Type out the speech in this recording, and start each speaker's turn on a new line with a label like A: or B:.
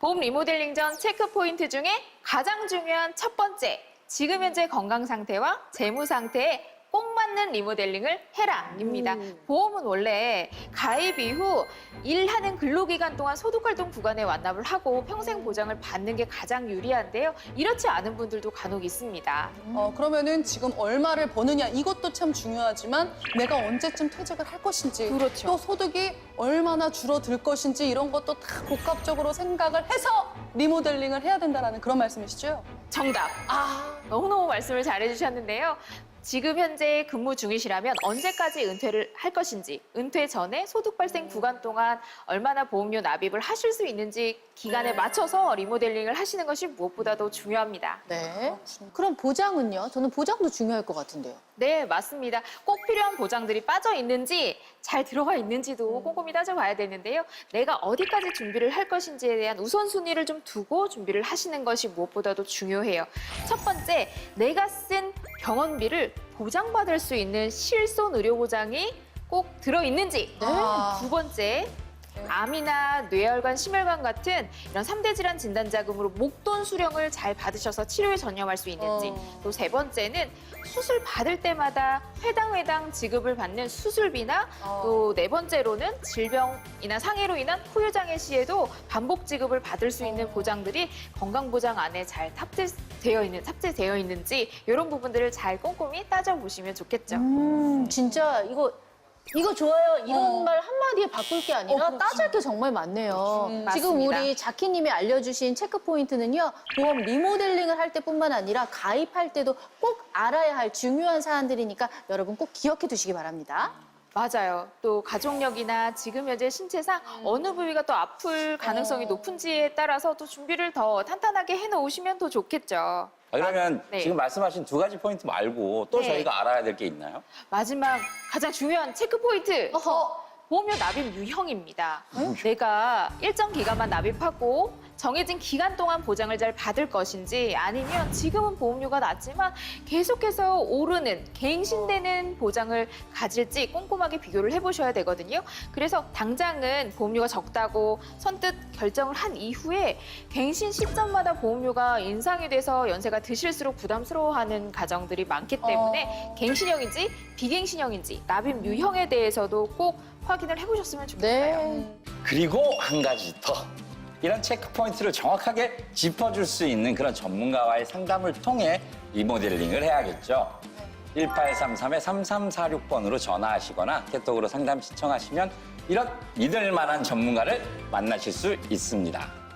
A: 보험 리모델링 전 체크 포인트 중에 가장 중요한 첫 번째, 지금 현재 건강 상태와 재무 상태에 꼭 맞는 리모델링을 해라입니다. 보험은 원래 가입 이후 일하는 근로기간 동안 소득활동 구간에 완납을 하고 평생 보장을 받는 게 가장 유리한데요. 이렇지 않은 분들도 간혹 있습니다.
B: 어, 그러면은 지금 얼마를 버느냐 이것도 참 중요하지만 내가 언제쯤 퇴직을 할 것인지
A: 그렇죠.
B: 또 소득이 얼마나 줄어들 것인지 이런 것도 다 복합적으로 생각을 해서 리모델링을 해야 된다는 그런 말씀이시죠?
A: 정답.
B: 아,
A: 너무너무 말씀을 잘해주셨는데요. 지금 현재 근무 중이시라면 언제까지 은퇴를 할 것인지, 은퇴 전에 소득 발생 구간 동안 얼마나 보험료 납입을 하실 수 있는지 기간에 맞춰서 리모델링을 하시는 것이 무엇보다도 중요합니다.
B: 네.
C: 그럼 보장은요? 저는 보장도 중요할 것 같은데요.
A: 네, 맞습니다. 꼭 필요한 보장들이 빠져 있는지 잘 들어가 있는지도 꼼꼼히 따져봐야 되는데요. 내가 어디까지 준비를 할 것인지에 대한 우선순위를 좀 두고 준비를 하시는 것이 무엇보다도 중요해요. 첫 번째, 내가 쓴 병원비를 보장받을 수 있는 실손 의료 보장이 꼭 들어있는지.
B: 아.
A: 두 번째, 암이나 뇌혈관, 심혈관 같은 이런 삼대 질환 진단 자금으로 목돈 수령을 잘 받으셔서 치료에 전념할 수 있는지.
B: 어.
A: 또 세 번째는 수술 받을 때마다 회당 회당 지급을 받는 수술비나
B: 어.
A: 또 네 번째로는 질병이나 상해로 인한 후유장애 시에도 반복 지급을 받을 수 있는 보장들이 건강보장 안에 잘 탑재되어 있는 탑재되어 있는지 이런 부분들을 잘 꼼꼼히 따져 보시면 좋겠죠.
C: 음, 진짜 이거 이거 좋아요. 이런
B: 어.
C: 말 한마디에 바꿀 게 아니라
B: 어, 그렇지.
C: 따질 게 정말 많네요.
B: 음,
C: 지금
A: 맞습니다.
C: 우리 자키님이 알려주신 체크 포인트는요. 보험 리모델링을 할 때뿐만 아니라 가입할 때도 꼭 알아야 할 중요한 사안들이니까 여러분 꼭 기억해 두시기 바랍니다.
A: 맞아요. 또 가족력이나 지금 현재 신체상 어느 부위가 또 아플 가능성이
B: 어.
A: 높은지에 따라서 또 준비를 더 탄탄하게 해놓으시면 더 좋겠죠.
D: 아, 그러면
A: 네.
D: 지금 말씀하신 두 가지 포인트 말고 또
A: 네.
D: 저희가 알아야 될 게 있나요?
A: 마지막 가장 중요한 체크 포인트.
C: 어허.
A: 보험료 납입 유형입니다. 내가 일정 기간만 납입하고 정해진 기간 동안 보장을 잘 받을 것인지 아니면 지금은 보험료가 낮지만 계속해서 오르는 갱신되는 보장을 가질지 꼼꼼하게 비교를 해보셔야 되거든요. 그래서 당장은 보험료가 적다고 선뜻 결정을 한 이후에 갱신 시점마다 보험료가 인상이 돼서 연세가 드실수록 부담스러워하는 가정들이 많기 때문에 갱신형인지 비갱신형인지 납입 유형에 대해서도 꼭 확인을 해보셨으면 좋겠어요.
C: 네.
D: 그리고 한 가지 더. 이런 체크 포인트를 정확하게 짚어줄 수 있는 그런 전문가와의 상담을 통해 리모델링을 해야겠죠. 1833-3346번으로 전화하시거나 깨톡으로 상담 신청하시면 이런 믿을 만한 전문가를 만나실 수 있습니다.